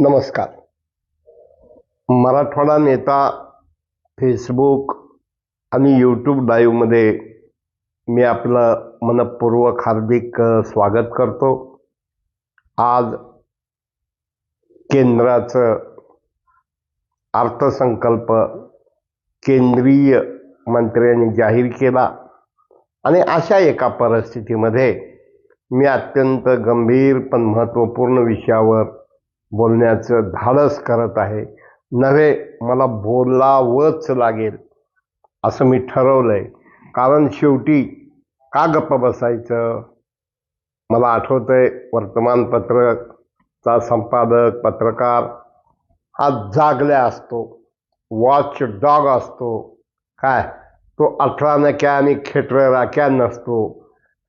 नमस्कार. मराठवाडा नेता फेसबुक आणि यूट्यूब लाईव्हमध्ये मी आपलं मनपूर्वक हार्दिक स्वागत करतो. आज केंद्राचं अर्थसंकल्प केंद्रीय मंत्र्यांनी जाहीर केला आणि अशा एका परिस्थितीमध्ये मी अत्यंत गंभीर पण महत्त्वपूर्ण विषयावर बोलण्याचं धाडस करत आहे. नव्हे मला बोलावंच लागेल असं मी ठरवलंय. कारण शेवटी का गप्प बसायचं? मला आठवतंय वर्तमानपत्रचा संपादक पत्रकार हा जागल्या असतो वॉच डॉग असतो. काय? तो अठरा नक्या आणि खेटर राख्या नसतो.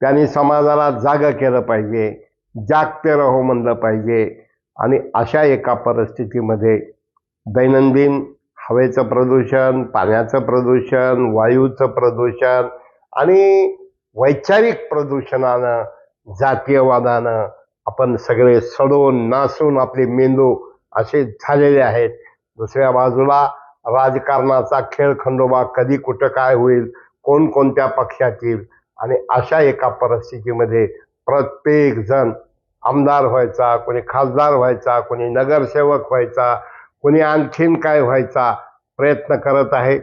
त्यांनी समाजाला जागं केलं पाहिजे जागते रहो म्हणलं पाहिजे. आणि अशा एका परिस्थितीमध्ये दैनंदिन हवेचं प्रदूषण पाण्याचं प्रदूषण वायूचं प्रदूषण आणि वैचारिक प्रदूषणानं जातीयवादानं आपण सगळे सडून नासून आपले मेंदू असे झालेले आहेत. दुसऱ्या बाजूला राजकारणाचा खेळ खंडोबा कधी कुठं काय होईल कोणकोणत्या पक्षातील आणि अशा एका परिस्थितीमध्ये प्रत्येक जण आमदार व्हायचा कोणी खासदार व्हायचा कोणी नगरसेवक व्हायचा कोणी आणखीन काय व्हायचा प्रयत्न करत आहे.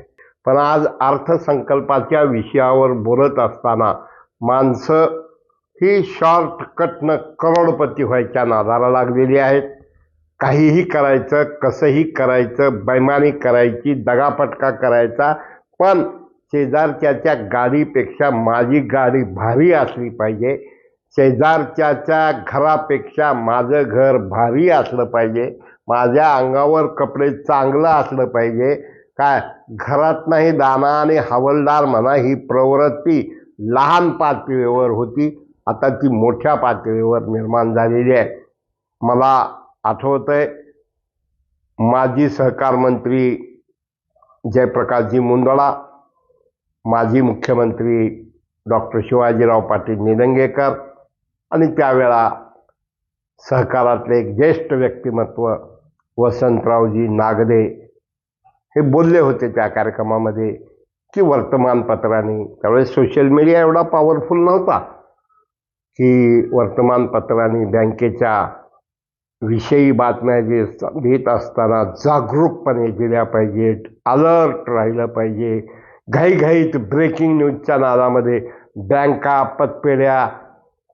पण आज अर्थसंकल्पाच्या विषयावर बोलत असताना माणसं ही शॉर्टकटनं करोडपती व्हायच्या नादाला लागलेली आहेत. काहीही करायचं कसंही करायचं बैमानी करायची दगापटका करायचा पण शेजारच्याच्या गाडीपेक्षा माझी गाडी भारी असली पाहिजे. शेजारच्याच्या घरापेक्षा माझं घर भारी असलं पाहिजे. माझ्या अंगावर कपडे चांगलं असलं पाहिजे. काय? घरात नाही दाना आणि हवलदार म्हणा ही प्रवृत्ती लहान पातळीवर होती. आता ती मोठ्या पातळीवर निर्माण झालेली आहे. मला आठवतंय माजी सहकार मंत्री जयप्रकाशजी मुंदळा माजी मुख्यमंत्री डॉक्टर शिवाजीराव पाटील निलंगेकर आणि त्यावेळा सहकारातले एक ज्येष्ठ व्यक्तिमत्व वसंतरावजी नागदे हे बोलले होते त्या कार्यक्रमामध्ये की वर्तमानपत्रांनी त्यावेळेस सोशल मीडिया एवढा पॉवरफुल नव्हता की वर्तमानपत्रांनी बँकेच्या विषयी बातम्या जे देत असताना जागरूकपणे दिल्या पाहिजेत अलर्ट राहिलं पाहिजे. घाईघाईत ब्रेकिंग न्यूजच्या नादामध्ये बँका पतपेढ्या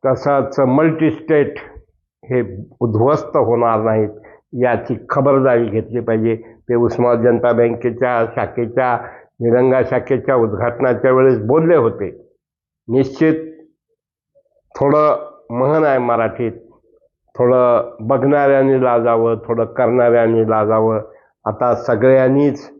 तसंच मल्टीस्टेट हे उद्ध्वस्त होणार नाहीत याची खबरदारी घेतली पाहिजे. ते उस्मान जनता बँकेच्या शाखेच्या निरंगा शाखेच्या उद्घाटनाच्या वेळेस बोलले होते. निश्चित थोडं महन आहे मराठीत. थोडं बघणाऱ्यांनी लाजावं थोडं करणाऱ्यांनी लाजावं. आता सगळ्यांनीच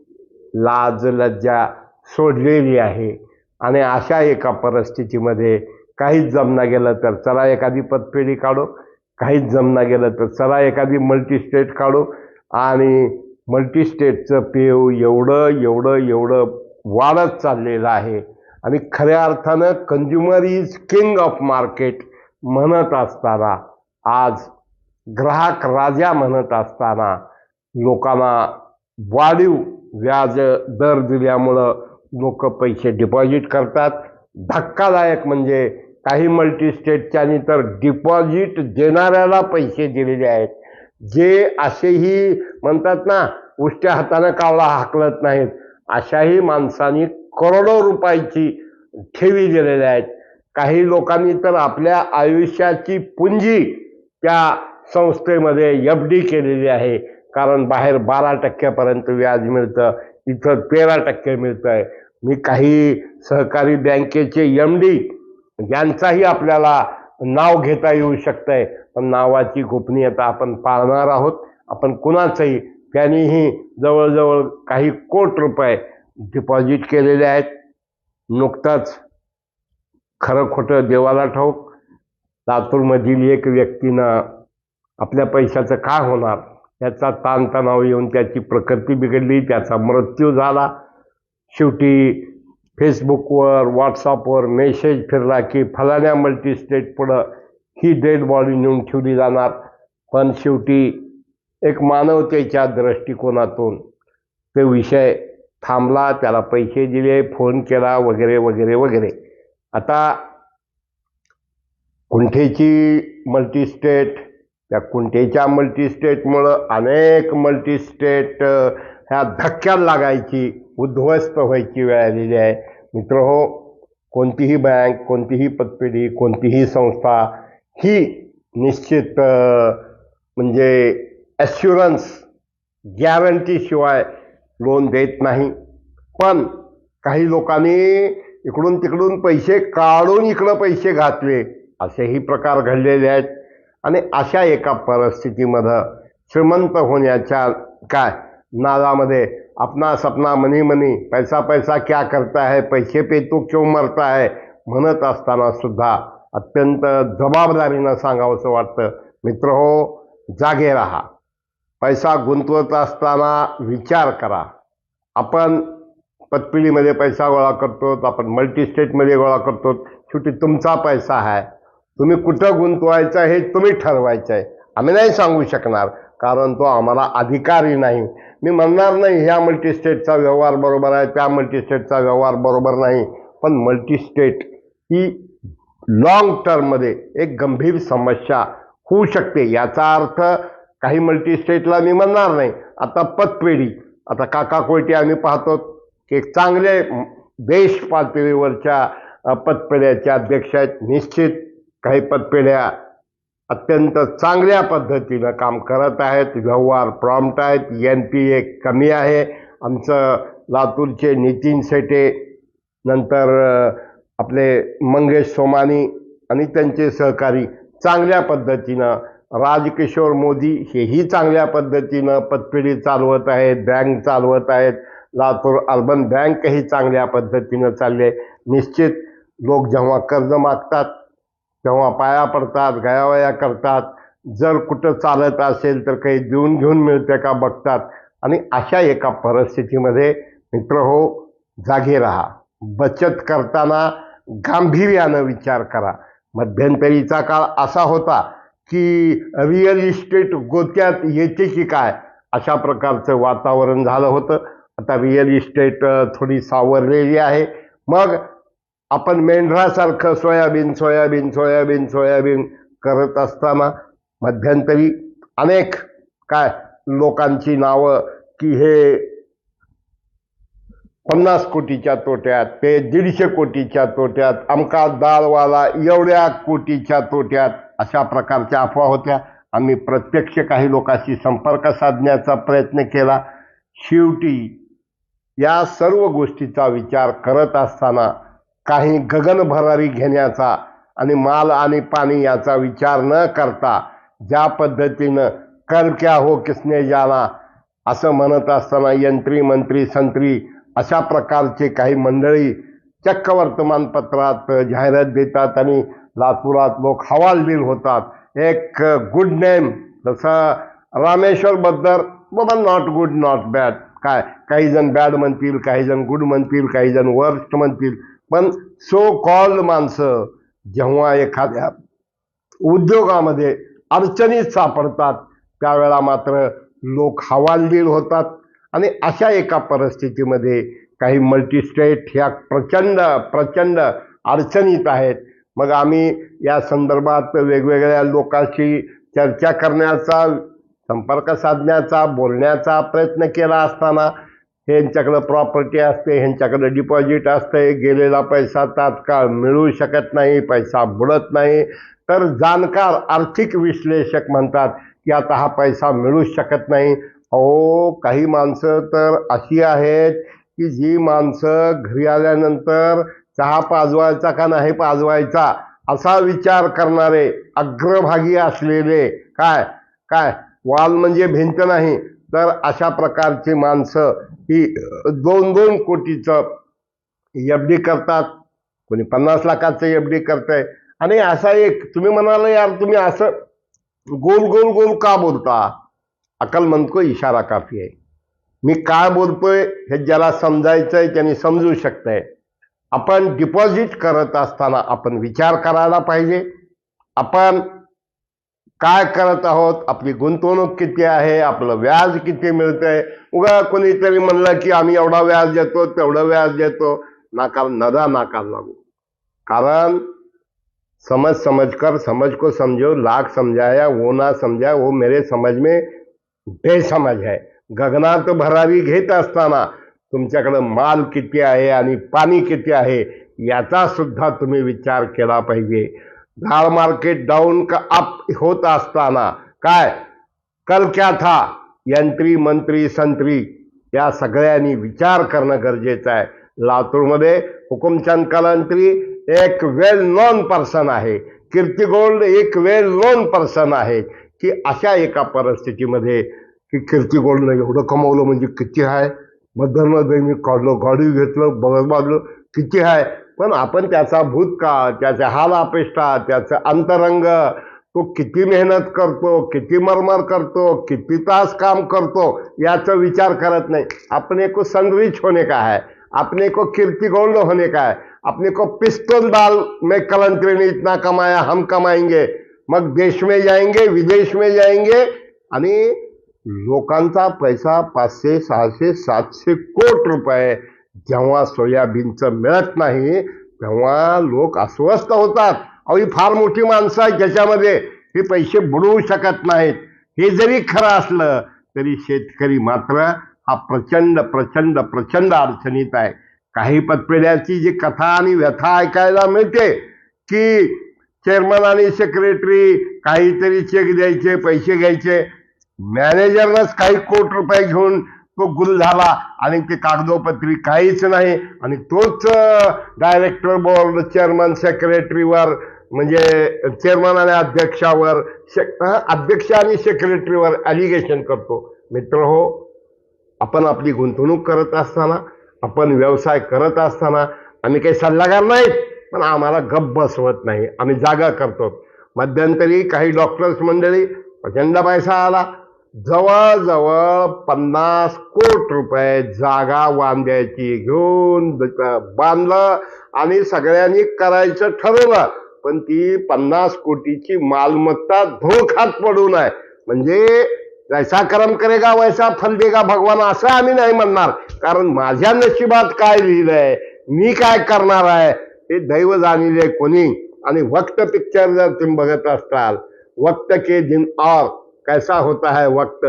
लाज लज्जा सोडलेली आहे. आणि अशा एका परिस्थितीमध्ये काहीच जमना गेलं तर चला एखादी पतपेढी काढू. काहीच जमना गेलं तर चला एखादी मल्टीस्टेट काढू. आणि मल्टीस्टेटचं पेव एवढं एवढं एवढं वाढत चाललेलं आहे. आणि खऱ्या अर्थानं consumer is king of market म्हणत असताना आज ग्राहक राजा म्हणत असताना लोकांना वाढीव व्याज दर दिल्यामुळं लोक पैसे डिपॉझिट करतात. धक्कादायक म्हणजे काही मल्टीस्टेटच्यानी तर डिपॉझिट देणाऱ्याला पैसे दिलेले आहेत. जे असेही म्हणतात ना उष्ट्या हातानं कावळा हाकलत नाहीत. अशाही माणसांनी करोडो रुपयाची ठेवी दिलेल्या आहेत. काही लोकांनी तर आपल्या आयुष्याची पुंजी त्या संस्थेमध्ये एफ डी केलेली आहे. कारण बाहेर बारा टक्क्यापर्यंत व्याज मिळतं इथं तेरा टक्के मिळतं आहे मी काही सहकारी बँकेचे एम डी यांचाही आपल्याला नाव घेता येऊ शकतंय. पण नावाची गोपनीयता आपण पाळणार आहोत. आपण कुणाचंही त्यांनीही जवळजवळ काही कोट रुपये डिपॉझिट केलेले आहेत. नुकताच खरं खोटं देवाला ठाऊक लातूरमधील एक व्यक्तीनं आपल्या पैशाचं काय होणार? याचा ताणतणाव येऊन त्याची प्रकृती बिघडली त्याचा मृत्यू झाला. शेवटी फेसबुकवर व्हॉट्सअपवर मेसेज फिरला की फलाण्या मल्टीस्टेट पुढं ही डेड बॉडी नेऊन ठेवली जाणार. पण शेवटी एक मानवतेच्या दृष्टिकोनातून ते विषय थांबला त्याला पैसे दिले फोन केला वगैरे वगैरे वगैरे. आता कुंठेची मल्टीस्टेट त्या कुंठेच्या मल्टीस्टेटमुळं अनेक मल्टीस्टेट स्टेट ह्या धक्क्याला लागायची उद्ध्वस्त व्हायची वेळ आलेली आहे. मित्र हो कोणतीही बँक कोणतीही पतपेढी कोणतीही संस्था ही निश्चित म्हणजे ॲश्युरन्स गॅरंटीशिवाय लोन देत नाही. पण काही लोकांनी इकडून तिकडून पैसे काढून इकडं पैसे घातले असेही प्रकार घडलेले आहेत. आणि अशा एका परिस्थितीमध्ये श्रीमंत होण्याच्या काय नादामध्ये अपना सपना मनी मनी पैसा पैसा क्या करता है पैसे पे तो क्यों मरता है? म्हणत असताना सुद्धा अत्यंत जबाबदारीनं सांगावंसं वाटतं. मित्र हो जागे राहा. पैसा गुंतवत असताना विचार करा. आपण पतपिढीमध्ये पैसा गोळा करतो आपण मल्टीस्टेटमध्ये गोळा करतो. शेवटी तुमचा पैसा आहे. तुम्ही कुठं गुंतवायचं हे तुम्ही ठरवायचं आहे. आम्ही नाही सांगू शकणार कारण तो आम्हाला अधिकारी नाही. मी म्हणणार नाही ह्या मल्टीस्टेटचा व्यवहार बरोबर आहे त्या मल्टीस्टेटचा व्यवहार बरोबर नाही पण मल्टीस्टेट ही लॉंग टर्ममध्ये एक गंभीर समस्या होऊ शकते. याचा अर्थ काही मल्टीस्टेटला मी म्हणणार नाही. आता पतपेढी आता काका कोयटे आम्ही पाहतो की एक चांगले देश पातळीवरच्या पतपेढ्याच्या अध्यक्ष आहेत. निश्चित काही पतपेढ्या अत्यंत चांगल्या पद्धतीनं काम करत आहेत. व्यवहार प्रॉम्प्ट आहेत. एन पी ए कमी आहे. आमचं लातूरचे नितीन शेटे नंतर आपले मंगेश सोमानी आणि त्यांचे सहकारी चांगल्या पद्धतीनं राजकिशोर मोदी हेही चांगल्या पद्धतीनं पतपेढी चालवत आहेत बँक चालवत आहेत. लातूर अर्बन बँकही चांगल्या पद्धतीनं चालली. आहे निश्चित लोक जेव्हा कर्ज मागतात तेव्हा पाया पडतात गयावया करतात. जर कुठं चालत असेल तर काही देऊन घेऊन मिळते का बघतात. आणि अशा एका परिस्थितीमध्ये मित्र हो जागे राहा. बचत करताना गांभीर्यानं विचार करा. मध्यंतरीचा काळ असा होता की रिअल इस्टेट गोत्यात येते की काय अशा प्रकारचं वातावरण झालं होतं. आता रिअल इस्टेट थोडी सावरलेली आहे. मग आपण मेंढरासारखं सोयाबीन सोयाबीन सोयाबीन सोयाबीन करत असताना मध्यंतरी अनेक काय लोकांची नावं की हे पन्नास कोटीच्या तोट्यात ते दीडशे कोटीच्या तोट्यात अमका दाळवाला एवढ्या कोटीच्या तोट्यात अशा प्रकारच्या अफवा होत्या. आम्ही प्रत्यक्ष काही लोकांशी संपर्क साधण्याचा प्रयत्न केला. शेवटी या सर्व गोष्टीचा विचार करत असताना काही गगनभरारी घेण्याचा आणि माल आणि पाणी याचा विचार न करता ज्या पद्धतीनं कर क्या हो किसने जाना असं म्हणत असताना यंत्री मंत्री संत्री अशा प्रकारचे काही मंडळी चक्क वर्तमानपत्रात जाहिरात देतात आणि लातूरात लोक हवालदिल होतात. एक गुड नेम जसं रामेश्वर बद्दर बाबा नॉट गुड नॉट बॅड काय काही जण बॅड म्हणतील काही जण गुड म्हणतील काही जण वर्स्ट म्हणतील. पण सो कॉल्ड माणसं जेव्हा एखाद्या उद्योगामध्ये अडचणीत सापडतात त्यावेळा मात्र लोक हवालदिल होतात. आणि अशा एका परिस्थितीमध्ये काही मल्टीस्टेट ह्या प्रचंड प्रचंड अडचणीत आहेत. मग आम्ही या संदर्भात वेगवेगळ्या लोकांशी चर्चा करण्याचा संपर्क साधण्याचा बोलण्याचा प्रयत्न केला असताना ह्यांच्याकडं प्रॉपर्टी असते ह्यांच्याकडं डिपॉझिट असते गेलेला पैसा तात्काळ मिळू शकत नाही पैसा बुडत नाही. तर जाणकार आर्थिक विश्लेषक म्हणतात की आता हा पैसा मिळूच शकत नाही. अहो काही माणसं तर अशी आहेत की जी माणसं घरी आल्यानंतर चहा पाजवायचा का नाही पाजवायचा असा विचार करणारे अग्रभागी असलेले काय? काय? वाल म्हणजे भिंत नाही. तर अशा प्रकारची माणसं ही दोन दोन कोटीचं एफ डी करतात. कोणी पन्नास लाखाचं एफ डी करतंय. आणि असा एक तुम्ही म्हणाल यार तुम्ही असं गोल गोल गोल का बोलता? अकल म्हणतो इशारा काफी आहे. मी काय बोलतोय हे ज्याला समजायचं आहे त्यांनी समजू शकतंय. आपण डिपॉझिट करत असताना आपण विचार करायला पाहिजे. आपण काय करत आहोत? आपली गुंतवणूक किती आहे? आपलं व्याज किती मिळतंय? उगा कोणीतरी म्हणलं की आम्ही एवढा व्याज देतो तेवढं व्याज देतो. नाकार नदा नाकार लागू. कारण समझ समझ कर समझ को समझो लाख समझाया वो ना समझा वो मेरे समझ में बेसमज है. गगनात भरारी घेत असताना तुमच्याकडे माल किती आहे आणि पाणी किती आहे? याचा सुद्धा तुम्ही विचार केला पाहिजे. धार मार्केट डाऊन का अप होत असताना? काय? कल क्या था? यंत्री मंत्री संत्री या सगळ्यांनी विचार करणं गरजेचं आहे. लातूरमध्ये हुकुमचंद कलंत्री एक वेल नॉन पर्सन आहे. कीर्ती गोल्ड एक वेल नॉन पर्सन आहे. की अशा एका परिस्थितीमध्ये की कीर्ती गोल्डनं एवढं कमवलं म्हणजे किती आहे मधनमध्ये मी काढलो गाडी घेतलं बघत बाजलो किती आहे पण आपण त्याचा भूतकाळ त्याचे हाल अपेष्टा त्याचं अंतरंग तो किती मेहनत करतो किती मरमर करतो किती तास काम करतो याचा विचार करत नाही. अपने को सनरिच होने का है? अपने को कीर्ति गोल्ड होने का है? अपने को पिस्टल दाल में कलंत्री ने इतना कमाया हम कमाएंगे। मग देश में जाएंगे विदेश में जाएंगे आणि लोकांचा पैसा पाचशे सहाशे सातशे कोट रुपये जेव्हा सोयाबीनचं मिळत नाही तेव्हा लोक अस्वस्थ होतात. अहो ही फार मोठी माणसं आहेत ज्याच्यामध्ये हे पैसे बुडवू शकत नाहीत. हे जरी खरं असलं तरी शेतकरी मात्र हा प्रचंड प्रचंड प्रचंड अडचणीत आहे. काही पतपेढ्याची जी कथा आणि व्यथा ऐकायला मिळते की चेअरमन आणि सेक्रेटरी काहीतरी चेक द्यायचे पैसे घ्यायचे. मॅनेजरनंच काही कोट रुपये घेऊन तो गुल झाला आणि ते कागदोपत्री काहीच नाही. आणि तोच डायरेक्टर बोर्ड चेअरमन सेक्रेटरीवर म्हणजे चेअरमन आणि अध्यक्षावर से- अध्यक्ष आणि सेक्रेटरीवर ॲलिगेशन करतो. मित्र हो आपण आपली गुंतवणूक करत असताना आपण व्यवसाय करत असताना आम्ही काही सल्लागार नाहीत पण आम्हाला गप्प बसवत नाही. आम्ही जागा करतो. मध्यंतरी काही डॉक्टर्स मंडळी प्रचंड पैसा आला. जवळजवळ पन्नास कोट रुपये जागा बांधायची घेऊन बांधलं आणि सगळ्यांनी करायचं ठरवलं. पण ती पन्नास कोटीची मालमत्ता धोखात पडून आहे म्हणजे जैसा कर्म करेगा वैसा फल देगा भगवान असं आम्ही नाही म्हणणार. कारण माझ्या नशिबात काय लिहिलंय? मी काय करणार आहे? हे दैव जाणीले कोणी. आणि वक्त पिक्चर जर तुम्ही बघत असताल वक्त के दिन और. कैसा होता है वक्त?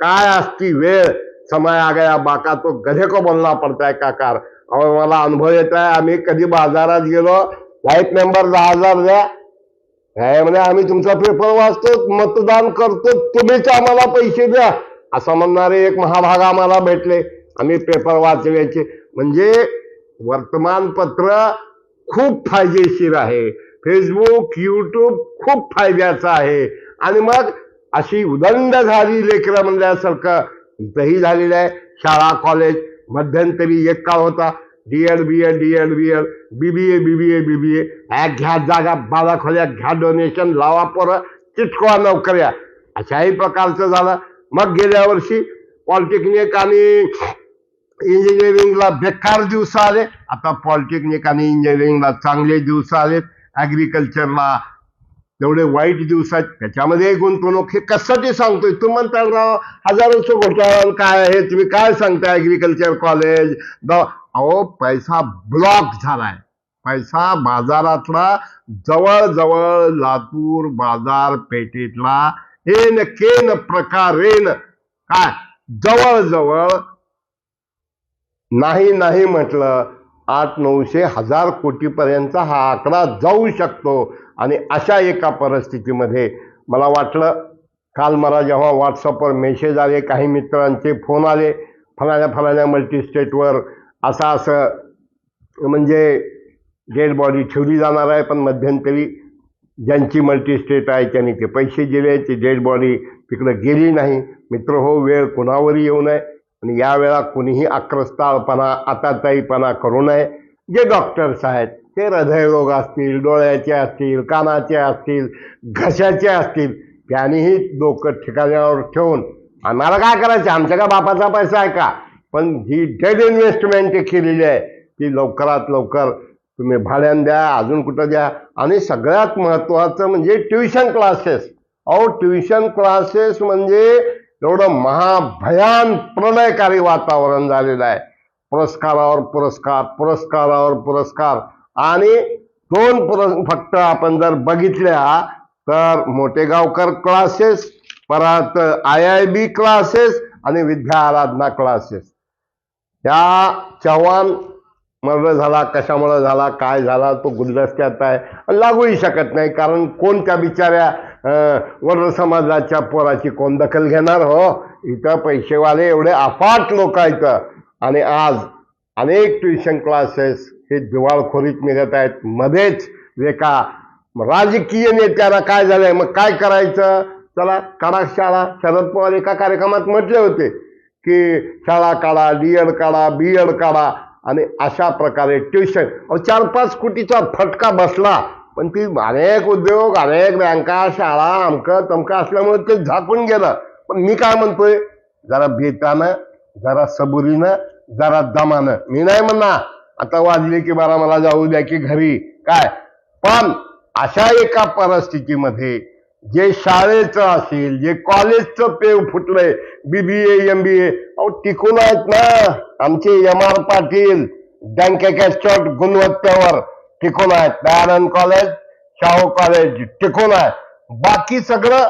काय असती वेळ? समय आ गया बाका तो गधे को बोलना पडताय है काकार। अहो मला अनुभव येत आहे आम्ही कधी बाजारात गेलो लाइट मेंबर दहा हजार द्या काय म्हणजे आम्ही तुमचा पेपर वाचतो मतदान करतो तुम्हीच आम्हाला पैसे द्या. असं म्हणणारे एक महाभाग आम्हाला भेटले. आम्ही पेपर वाचल्याचे म्हणजे वर्तमानपत्र खूप फायदेशीर आहे. फेसबुक युट्यूब खूप फायद्याचं आहे. आणि मग अशी उदंड झाली लेकरं म्हणल्यासारखं. दही झालेलं आहे. शाळा कॉलेज मध्यंतरी एक काळ होता. D Ed B Ed D Ed B Ed B B A B B A B B A घ्या जागा बारा खोल्या घ्या डोनेशन लावा पोरं चिटकवा नोकऱ्या. अशाही प्रकारचं झालं. मग गेल्या वर्षी पॉलिटेक्निक आणि इंजिनिअरिंगला बेकार दिवस आले. आता पॉलिटेक्निक आणि इंजिनिअरिंगला चांगले दिवस आलेत. ॲग्रिकल्चरला तेवढे वाईट दिवस आहेत त्याच्यामध्ये गुंतवणूक हे कशासाठी सांगतोय? तू म्हणता राव हजारोचं घोटाळा काय आहे? तुम्ही काय सांगता ॲग्रिकल्चर कॉलेज द अहो पैसा ब्लॉक झालाय. पैसा बाजारातला जवळजवळ लातूर बाजारपेठेतला एन केन प्रकारेन काय? जवळजवळ नाही नाही म्हटलं आठ नऊशे हजार कोटीपर्यंतचा हा आकडा जाऊ शकतो. आणि अशा एका परिस्थितीमध्ये मला वाटलं काल मला जेव्हा व्हॉट्सअपवर मेसेज आले काही मित्रांचे फोन आले फलाण्या फलाण्या मल्टीस्टेटवर असं असं म्हणजे डेड बॉडी ठेवली जाणार आहे पण मध्यंतरी ज्यांची मल्टीस्टेट आहे त्यांनी ते पैसे दिले ती डेड बॉडी तिकडं गेली नाही. मित्र हो वेळ कुणावरही येऊ नये. आणि यावेळा कुणीही आक्रस्ताळपणा आताताईपणा करू नये. जे डॉक्टर्स आहेत ते हृदयरोग असतील डोळ्याचे असतील कानाचे असतील घशाचे असतील त्यांनीही डोकं ठिकाणावर ठेवून आम्हाला काय करायचं? आमच्या का बापाचा पैसा आहे का? पण जी डेड इन्व्हेस्टमेंट केलेली आहे. ती लवकरात लवकर तुम्ही भाड्यानं द्या अजून कुठं द्या. आणि सगळ्यात महत्त्वाचं म्हणजे ट्युशन क्लासेस. अहो ट्युशन क्लासेस म्हणजे एवढं महाभयान प्रलयकारी वातावरण झालेलं आहे. पुरस्कारावर पुरस्कार पुरस्कारावर पुरस्कार आणि दोन पुरस् फक्त आपण जर बघितल्या तर मोठेगावकर क्लासेस परत आय आय बी क्लासेस आणि विद्या आराधना क्लासेस या चव्हाण मर्डर झाला कशामुळे झाला काय झाला तो गुलदस्त्यात आहे. लागूही शकत नाही कारण कोणत्या बिचाऱ्या वर्ण समाजाच्या पोराची कोण दखल घेणार हो? इथं पैसेवाले एवढे अफाट लोक आहेत. आणि आज अनेक ट्युशन क्लासेस हे दिवाळखोरीत निघत आहेत. मध्येच एका राजकीय नेत्याला काय झालंय? मग काय करायचं? चला काढा शाळा. शरद पवार एका कार्यक्रमात म्हटले होते की शाळा काढा डी एड काढा बी एड काढा. आणि अशा प्रकारे ट्युशन अहो चार पाच कोटीचा फटका बसला. पण ती अनेक उद्योग अनेक बँका शाळा आमकं तमकं असल्यामुळे ते झाकून गेलं. पण मी काय म्हणतोय? जरा बेतानं जरा सबुरीनं जरा दमानं. मी नाही म्हणणार. आता वाजले की बारा मला जाऊ द्या की घरी. काय? पण अशा एका परिस्थितीमध्ये जे शाळेचं असेल जे कॉलेजचं पेव फुटलंय बीबीए एम बी ए अहो टिकून आहेत ना. आमचे एम आर पाटील बँक गुणवत्तेवर. टिकून आहेत. दयानंद कॉलेज शाहू कॉलेज टिकून आहे बाकी सगळं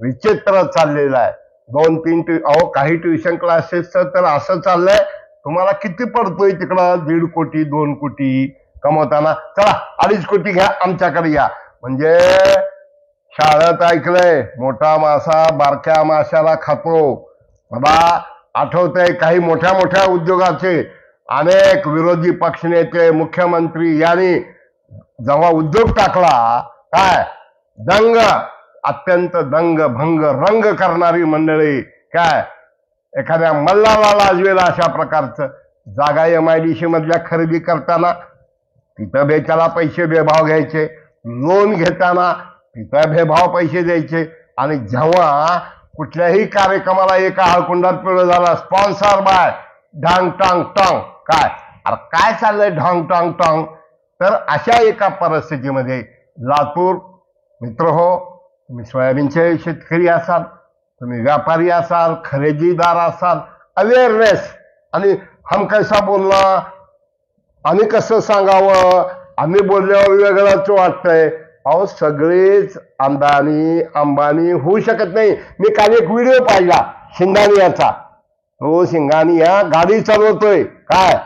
विचित्र चाललेलं आहे. दोन तीन ट्यू अहो काही ट्युशन क्लासेसचं तर असं चाललंय तुम्हाला किती पडतोय तिकडं? दीड कोटी दोन कोटी कमवताना. चला अडीच कोटी घ्या आमच्याकडे या. म्हणजे शाळेत ऐकलंय मोठा मासा बारक्या माशाला खातो. बाबा आठवतंय काही मोठ्या मोठ्या उद्योगाचे अनेक विरोधी पक्षनेते मुख्यमंत्री यांनी जेव्हा उद्योग टाकला काय? दंग अत्यंत दंग भंग रंग करणारी मंडळी काय? एखाद्या मल्लाला लाजवेल अशा प्रकारचं. जागा एम आय डी सी मधल्या खरेदी करताना तिथं बेचाला पैसे बेभाव घ्यायचे. लोन घेताना तिथं बेभाव पैसे द्यायचे. आणि जेव्हा कुठल्याही कार्यक्रमाला एका हळकुंडात पिळ झाला स्पॉन्सर बाय ढांग टांग टांग. काय? अरे काय चाललंय ढांग टांग टांग? तर अशा एका परिस्थितीमध्ये लातूर मित्र हो तुम्ही सोयाबीनचे शेतकरी असाल तुम्ही व्यापारी असाल खरेदीदार असाल अवेअरनेस आणि हम कैसा बोलला? आम्ही कसं सांगावं? आम्ही बोलल्यावर वेगळंच वाटतंय. अहो सगळेच अंदानी अंबानी होऊ शकत नाही. मी काल एक व्हिडिओ पाहिला हो सिंघानी या गाडी चालवतोय. काय?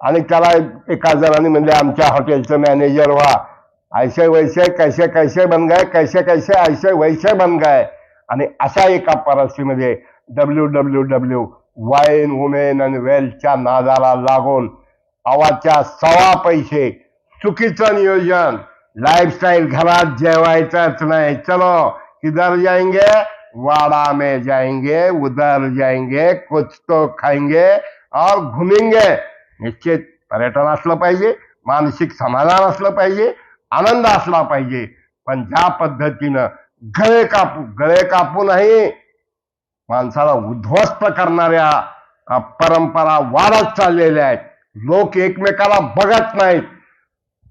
आणि त्याला एका जणांनी म्हणजे आमच्या हॉटेलचं मॅनेजर व्हा. ऐसे वैसे कैसे कैसे बन गए कैसे कैसे ऐसे वैसे बन गाय आणि अशा एका परिस्थितीमध्ये W W W wine women आणि वेल्थच्या नादाला लागून आवाजच्या सवा पैसे. चुकीचं नियोजन. लाईफस्टाईल घरात जेवायचंच नाही. चलो किधर जाएंगे? वाड़ा में जाएंगे उधर जाएंगे कुछ तो खाएंगे और घुमेंगे। निश्चित पर्यटन असलं पाहिजे मानसिक समाधान असलं पाहिजे आनंद असला पाहिजे पण ज्या पद्धतीनं गळे कापू गळे कापू नाही। माणसाला उद्ध्वस्त करणाऱ्या परंपरा वाढत चाललेल्या आहेत. लोक एकमेकाला बघत नाहीत.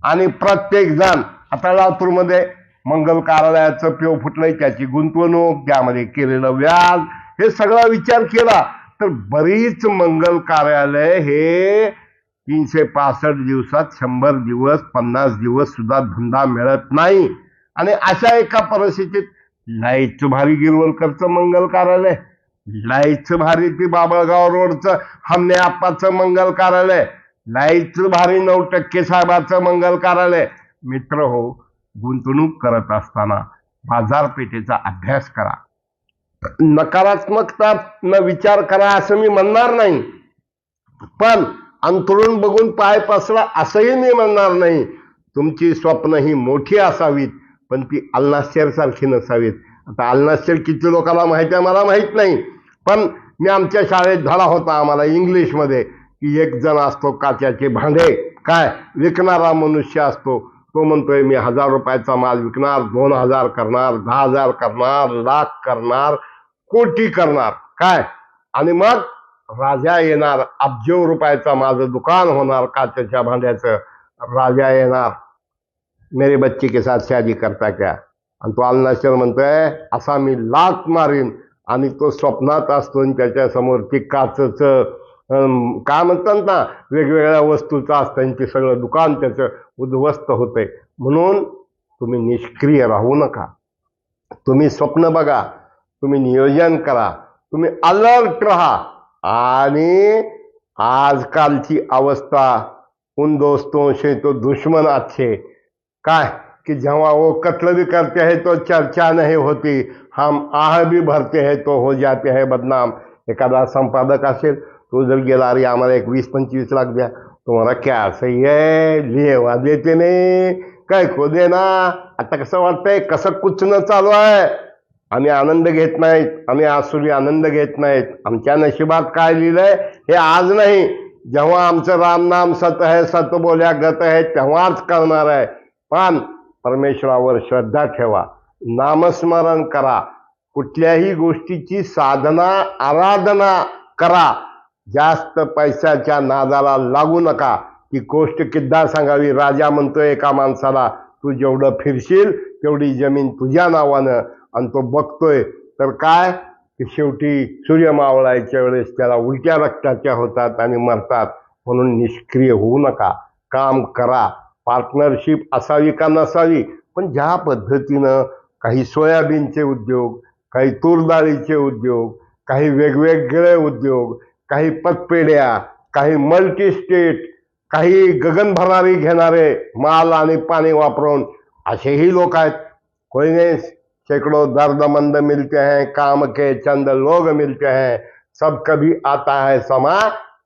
आणि प्रत्येक जण आता लातूरमध्ये मंगल कार्यालयाचं पेव फुटलंय त्याची गुंतवणूक त्यामध्ये केलेलं व्याज हे सगळा विचार केला. तर बरीच मंगल कार्यालय हे तीनशे पासष्ट दिवसात शंभर दिवस पन्नास दिवस सुद्धा धंदा मिळत नाही. आणि अशा एका परिस्थितीत लाईटचं भारी गिरवलकरचं मंगल कार्यालय लाईटचं भारी ती बाबळगाव रोडचं हमने आप्पाचं मंगल कार्यालय लाईटचं भारी नऊ टक्के साहेबाचं मंगल कार्यालय. मित्र हो गुंतवणूक करत असताना बाजारपेठेचा अभ्यास करा. नकारात्मकता न विचार करा असं मी म्हणणार नाही. पण अंतरुण बघून पाय पसरा असंही मी म्हणणार नाही. तुमची स्वप्न ही मोठी असावीत पण ती अल्नाशेर सारखी नसावीत. आता अल्नाशेर किती लोकांना माहिती आहे मला माहीत नाही. पण मी आमच्या शाळेत झाला होता आम्हाला इंग्लिशमध्ये की एक जण असतो काच्याचे भांडे काय विकणारा मनुष्य असतो तो म्हणतोय मी हजार रुपयाचा माल विकणार दोन हजार करणार दहा हजार करणार लाख करणार कोटी करणार. काय? आणि मग राजा येणार अब्जो रुपयाचा माझं दुकान होणार काचेच्या भांड्याचं? राजा येणार मेरे बच्चे के साथ शादी करता क्या? आणि तो अल्नाशर म्हणतोय असा मी लात मारीन. आणि तो स्वप्नात असतो आणि त्याच्यासमोर ती काचचं काय म्हणतात ना वेगवेगळ्या वस्तूचं असतं आणि सगळं दुकान त्याचं उद्ध्वस्त होतंय. म्हणून तुम्ही निष्क्रिय राहू नका. तुम्ही स्वप्न बघा तुम्ही नियोजन करा तुम्ही अलर्ट राहा. आणि आजकालची अवस्था उन दोस्तों से तो दुश्मन अच्छे काय? कि जेव्हा वो कत्ल भी करते हैं तो चर्चा नहीं होती. हम आह भी भरते हैं तो हो जाते हैं बदनाम. एखादा संपादक असेल तो जर गेला अरे आम्हाला एक वीस पंचवीस लाख द्या. तुम्हाला क्या सही आहे. लिहा देते नाही काय खो दे ना. आता कसं वाटतंय? कसं कुचणं चालू आहे? आम्ही आनंद घेत नाहीत. आम्ही आसुरी आनंद घेत नाहीत. आमच्या नशिबात काय लिहिलंय हे आज नाही. जेव्हा आमचं रामनाम सत आहे सत बोल्या गत आहे तेव्हाच करणार आहे. पण परमेश्वरावर श्रद्धा ठेवा. नामस्मरण करा. कुठल्याही गोष्टीची साधना आराधना करा. जास्त पैशाच्या नादाला लागू नका. ती गोष्ट किद्दा सांगावी? राजा म्हणतो एका माणसाला तू जेवढं फिरशील तेवढी जमीन तुझ्या नावानं. आणि तो बघतोय. तर काय? की शेवटी सूर्य मावळायच्या वेळेस त्याला उलट्या रक्ताच्या होतात आणि मरतात. म्हणून निष्क्रिय होऊ नका. काम करा. पार्टनरशिप असावी का नसावी? पण ज्या पद्धतीनं काही सोयाबीनचे उद्योग काही तूरडाळीचे उद्योग काही वेगवेगळे उद्योग काही पतपेढ्या, काही मल्टी स्टेट, काही गगनभरारी घेणारे माल आणि पाणी वापरून असेही लोक आहेत. कोई नहीं दर्द मंद मिलते हैं, काम के चंद लोग मिलते हैं. सब कभी आता है समा,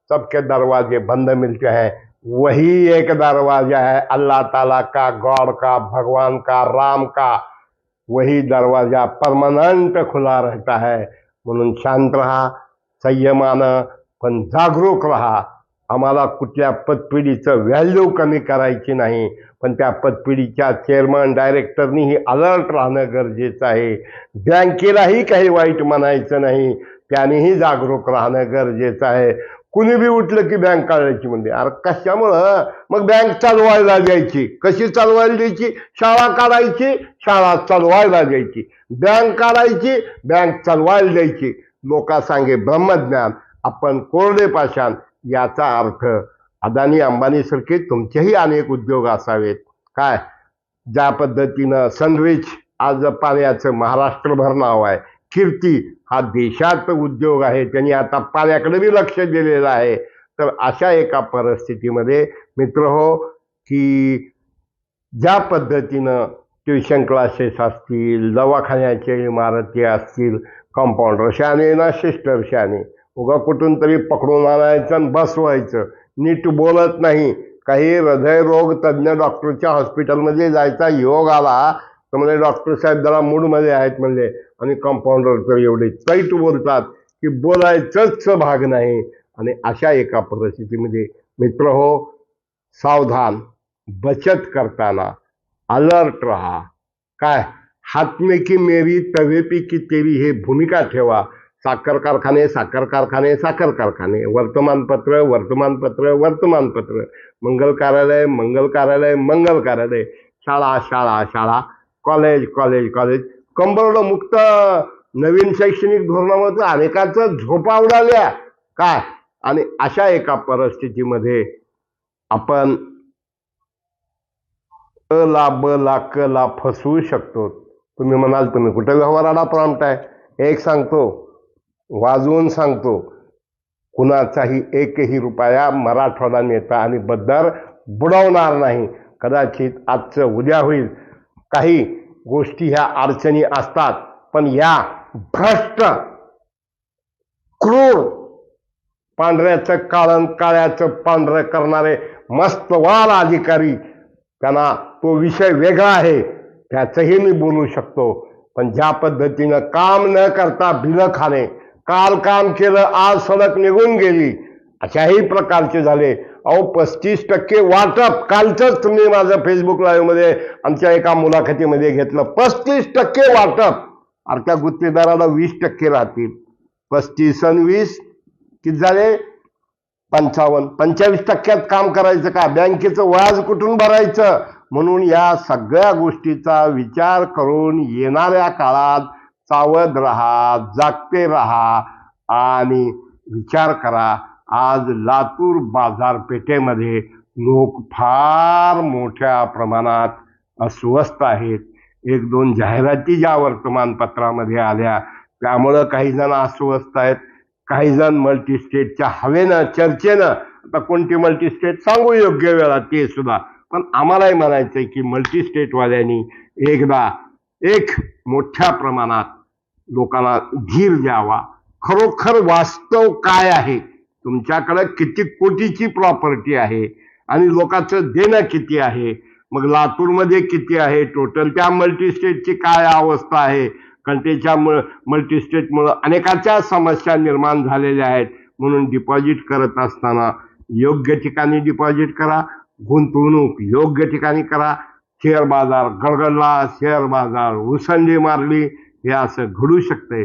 सबके दरवाजे बंद मिलते हैं. वही एक दरवाज़ा है, अल्लाह ताला का, गॉड का, भगवान का, राम का. वही दरवाज़ा परमानेंट खुला रहता है. म्हणून शांत रहा संयमानं पण जागरूक राहा. आम्हाला कुठल्या पतपिढीचं व्हॅल्यू कमी करायची नाही. पण त्या पतपिढीच्या चेअरमन डायरेक्टरनीही अलर्ट राहणं गरजेचं आहे. बँकेलाही काही वाईट म्हणायचं नाही. त्यानेही जागरूक राहणं गरजेचं आहे. कुणी बी उठलं की बँक काढायची म्हणजे अरे कशामुळं? मग बँक चालवायला द्यायची. कशी चालवायला द्यायची? शाळा काढायची शाळा चालवायला द्यायची. बँक काढायची बँक चालवायला द्यायची. लोका सांगे ब्रह्मज्ञान. आपण कोरडे पाषाण याचा अर्थ अदानी अंबानीसारखे तुमचेही अनेक उद्योग असावेत. काय? ज्या पद्धतीनं सनरिच आज पाण्याचं महाराष्ट्रभर नाव आहे. कीर्ती हा देशात उद्योग आहे. त्यांनी आता पाण्याकडे बी लक्ष दिलेलं आहे. तर अशा एका परिस्थितीमध्ये मित्र हो की ज्या पद्धतीनं ट्युशन क्लासेस असतील दवाखान्याच्या इमारती असतील कंपाऊंडर शाने ना सिस्टर शाने उगा कुठून तरी पकडून आणायचं आणि बसवायचं. नीट बोलत नाही. काही हृदयरोग तज्ज्ञ डॉक्टरच्या हॉस्पिटलमध्ये जायचा योग आला तर म्हणजे डॉक्टर साहेब जरा मूडमध्ये आहेत म्हणजे आणि कंपाऊंडर तर एवढे चैट बोलतात की बोलायचंच भाग नाही. आणि अशा एका परिस्थितीमध्ये मित्र हो सावधान बचत करताना अलर्ट राहा. काय? हात में की मेरी तवे की तेरी हे भूमिका ठेवा. साखर कारखाने साखर कारखाने साखर कारखाने. वर्तमानपत्र वर्तमानपत्र वर्तमानपत्र. मंगल कार्यालय मंगल कार्यालय मंगल कार्यालय. शाळा शाळा शाळा. College college college. कंबरड मुक्त नवीन शैक्षणिक धोरणामध्ये अनेकांचं झोपा उडाल्या. काय? आणि अशा एका परिस्थितीमध्ये आपण अला ब ला क ला फसवू शकतो. तुम्ही म्हणाल तुम्ही कुठे व्यवहाराला प्रांत आहे? एक सांगतो. वाजवून सांगतो कुणाचाही एकही रुपया मराठवाडा नेता आणि बद्दर बुडवणार नाही. कदाचित आजचं उद्या होईल. काही गोष्टी ह्या अडचणी असतात पण या भ्रष्ट क्रूर पांढऱ्याचं काळण काळ्याचं पांढरं करणारे मस्तवाल अधिकारी त्यांना तो विषय वेगळा आहे त्याचंही मी बोलू शकतो. पण ज्या पद्धतीनं काम न करता बिलं खाणे काल काम केलं आज सडक निघून गेली. अशाही प्रकारचे झाले. अहो पस्तीस टक्के वाटप कालचंच तुम्ही माझं फेसबुक लाईव्हमध्ये आमच्या एका मुलाखतीमध्ये घेतलं. पस्तीस टक्के वाटप. अरे त्या गुत्तेदाराला वीस टक्के राहतील. पस्तीस आणि वीस किती झाले? पंचावन्न. पंचेचाळीस टक्क्यात काम करायचं का? बँकेचं व्याज कुठून भरायचं? म्हणून या सगळ्या गोष्टीचा विचार करून येणाऱ्या काळात सावध रहा जागते रहा आणि विचार करा. आज लातूर बाजारपेठेमध्ये लोक फार मोठ्या प्रमाणात अस्वस्थ आहेत. एक दोन जाहिराती ज्या वर्तमानपत्रामध्ये आल्या त्यामुळं काही जण अस्वस्थ आहेत काही जण मल्टीस्टेटच्या हवेनं चर्चेनं आता कोणती मल्टीस्टेट सांगू योग्य वेळा ते सुद्धा. पण आम्हालाही म्हणायचं आहे की मल्टीस्टेटवाल्यांनी एकदा एक मोठ्या प्रमाणात लोकांना धीर द्यावा. खरोखर वास्तव काय आहे? तुमच्याकडे किती कोटीची प्रॉपर्टी आहे? आणि लोकांचं देणं किती आहे? मग लातूरमध्ये किती आहे? टोटल त्या मल्टीस्टेटची काय अवस्था आहे? कारण त्याच्यामुळं मल्टीस्टेटमुळं अनेकाच्या समस्या निर्माण झालेल्या आहेत. म्हणून डिपॉझिट करत असताना योग्य ठिकाणी डिपॉझिट करा. गुंतवणूक योग्य ठिकाणी करा. शेअर बाजार गडगडला. शेअर बाजार उसंडी मारली. हे असं घडू शकते.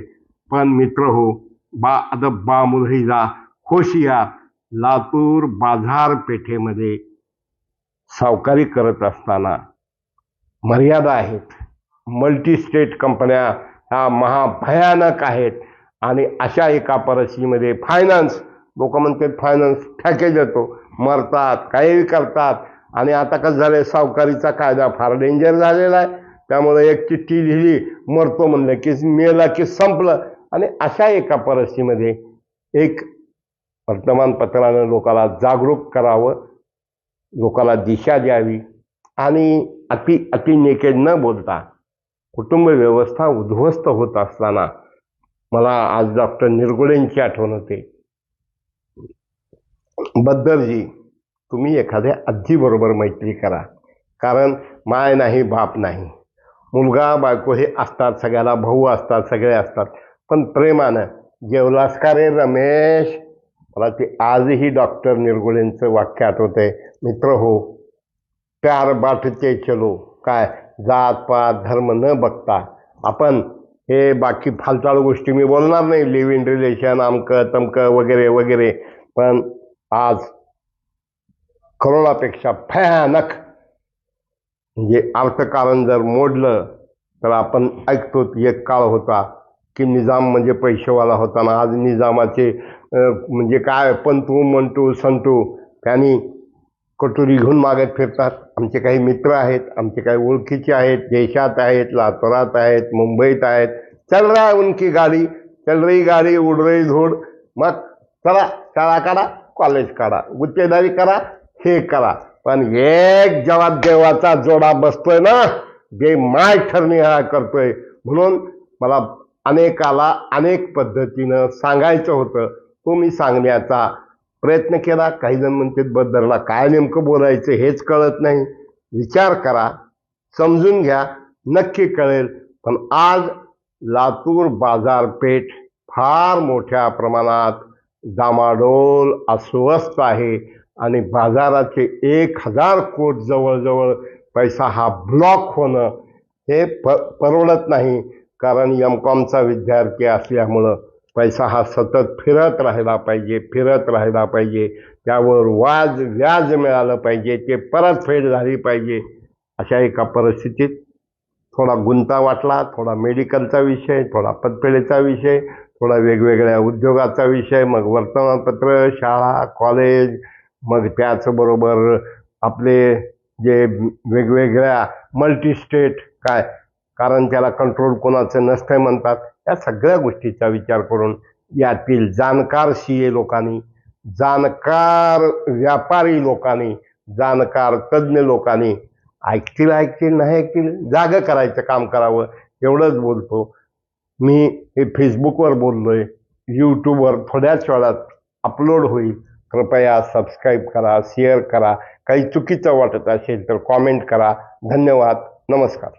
पण मित्र हो बा अदब बा मुलहीजा होशियार लातूर बाजारपेठेमध्ये सावकारी करत असताना मर्यादा आहेत. मल्टी स्टेट कंपन्या ह्या महाभयानक आहेत. आणि अशा एका परिस्थितीमध्ये फायनान्स लोक म्हणतात फायनान्स ठॅकेज येतो. मरतात काही करतात. आणि आता कसं झालंय सावकारीचा कायदा फार डेंजर झालेला आहे. त्यामुळे एक चिठ्ठी लिहिली मरतो म्हणलं की मेला की संपलं. आणि अशा एका परिस्थितीमध्ये एक वर्तमानपत्रानं लोकाला जागरूक करावं लोकाला दिशा द्यावी आणि अति अतिनेकेड न बोलता कुटुंब व्यवस्था उद्ध्वस्त होत असताना मला आज डॉक्टर निरगुडेंची आठवण होते. बद्दरजी तुम्ही एखाद्या आजीबरोबर मैत्री करा कारण माय नाही बाप नाही. मुलगा बायको हे असतात सगळ्याला भाऊ असतात सगळे असतात. पण प्रेमानं जेवलास का रे रमेश? मला ते आजही डॉक्टर निरगुडेंचं वाक्य आठवतंय मित्र हो प्यार बाटते चलो. काय? जात पात धर्म न बघता. आपण हे बाकी फालताळ गोष्टी मी बोलणार नाही. लिव्ह इन रिलेशन आमकं तमकं वगैरे वगैरे. पण आज करोनापेक्षा भयानक म्हणजे अर्थकारण जर मोडलं तर आपण ऐकतो एक काळ होता की निजाम म्हणजे पैसेवाला होता ना आज निजामाचे म्हणजे काय पंतू मंटू संटू त्यांनी कटोरी घेऊन मागत फिरतात. आमचे काही मित्र आहेत आमचे काही ओळखीचे आहेत देशात आहेत लातोरात आहेत मुंबईत आहेत. चल रहा है उनकी गाडी चल रही गाडी उड रही धूळ मग चला शाळा काढा कॉलेज काढा. गुत्तेदारी करा हे करा. पण एक जेव्हा देवाचा जोडा बसतोय ना जे माय ठरणी हा करतोय. म्हणून मला अनेकाला अनेक पद्धतीनं सांगायचं होतं तो मी सांगण्याचा प्रयत्न केला. काही जण म्हणतात बद्दलला काय नेमकं बोलायचं हेच कळत नाही. विचार करा समजून घ्या नक्की कळेल. पण आज लातूर बाजारपेठ फार मोठ्या प्रमाणात जामाडोल अस्वस्थ आहे. आणि बाजाराचे एक हजार कोट जवळजवळ पैसा हा ब्लॉक होणं हे प परवडत नाही. कारण एम कॉमचा विद्यार्थी असल्यामुळं पैसा हा सतत फिरत राहिला पाहिजे फिरत राहिला पाहिजे. त्यावर व्याज व्याज मिळालं पाहिजे ते परतफेड झाली पाहिजे अशा एका परिस्थितीत थोडा गुंता वाटला थोडा मेडिकलचा विषय थोडा पतपेढीचा विषय थोडा वेगवेगळ्या उद्योगाचा विषय मग वर्तमानपत्र शाळा कॉलेज मग त्याचबरोबर आपले जे वेगवेगळ्या मल्टीस्टेट काय कारण त्याला कंट्रोल कोणाचं नसतंय म्हणतात या सगळ्या गोष्टीचा विचार करून यातील जाणकार सी ए लोकांनी जाणकार व्यापारी लोकांनी जाणकार तज्ज्ञ लोकांनी ऐकतील ऐकतील नाही ऐकतील जागं करायचं काम करावं एवढंच बोलतो. मी हे फेसबुकवर बोललोय यूट्यूबवर थोड्याच वेळात अपलोड होईल. कृपया सबस्क्राईब करा शेअर करा. काही चुकीचं वाटत असेल तर कॉमेंट करा. धन्यवाद. नमस्कार.